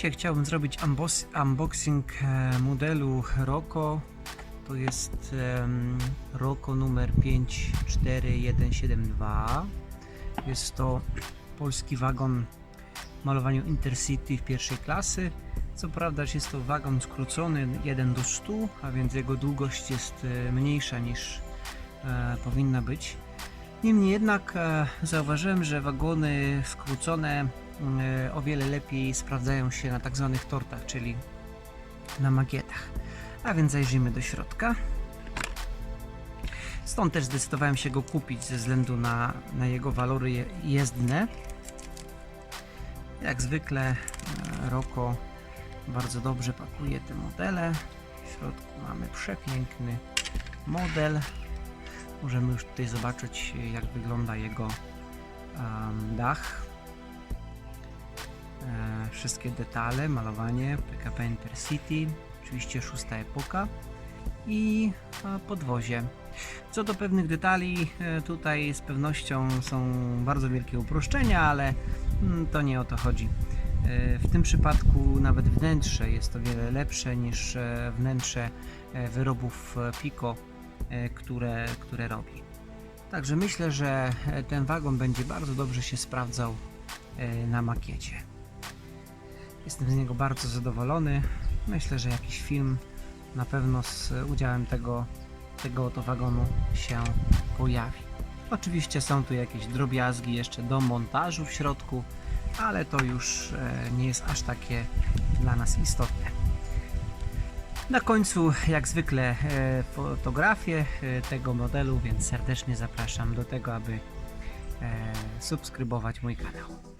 Dzisiaj chciałbym zrobić unbox, unboxing e, modelu Roko. To jest Roko numer 54172. Jest to polski wagon w malowaniu Intercity w pierwszej klasy. Co prawda jest to wagon skrócony 1 do 100, a więc jego długość jest e, mniejsza niż e, powinna być. Niemniej jednak zauważyłem, że wagony skrócone o wiele lepiej sprawdzają się na tak zwanych tortach, czyli na makietach. A więc zajrzyjmy do środka. Stąd też zdecydowałem się go kupić ze względu na, na jego walory je- jezdne. Jak zwykle e, Roko bardzo dobrze pakuje te modele. W środku mamy przepiękny model. Możemy już tutaj zobaczyć jak wygląda jego em, dach. Wszystkie detale, malowanie, PKP Intercity, oczywiście szósta epoka i e, podwozie. Co do pewnych detali, e, tutaj z pewnością są bardzo wielkie uproszczenia, ale mm, to nie o to chodzi. E, W tym przypadku nawet wnętrze jest o wiele lepsze niż wnętrze wyrobów Pico, które, które robi. Także myślę, że ten wagon będzie bardzo dobrze się sprawdzał na makiecie. Jestem z niego bardzo zadowolony. Myślę, że jakiś film na pewno z udziałem tego, tego oto wagonu się pojawi. Oczywiście są tu jakieś drobiazgi jeszcze do montażu w środku, ale to już e, nie jest aż takie dla nas istotne. Na końcu, jak zwykle, e, fotografię e, tego modelu, więc serdecznie zapraszam do tego, aby e, subskrybować mój kanał.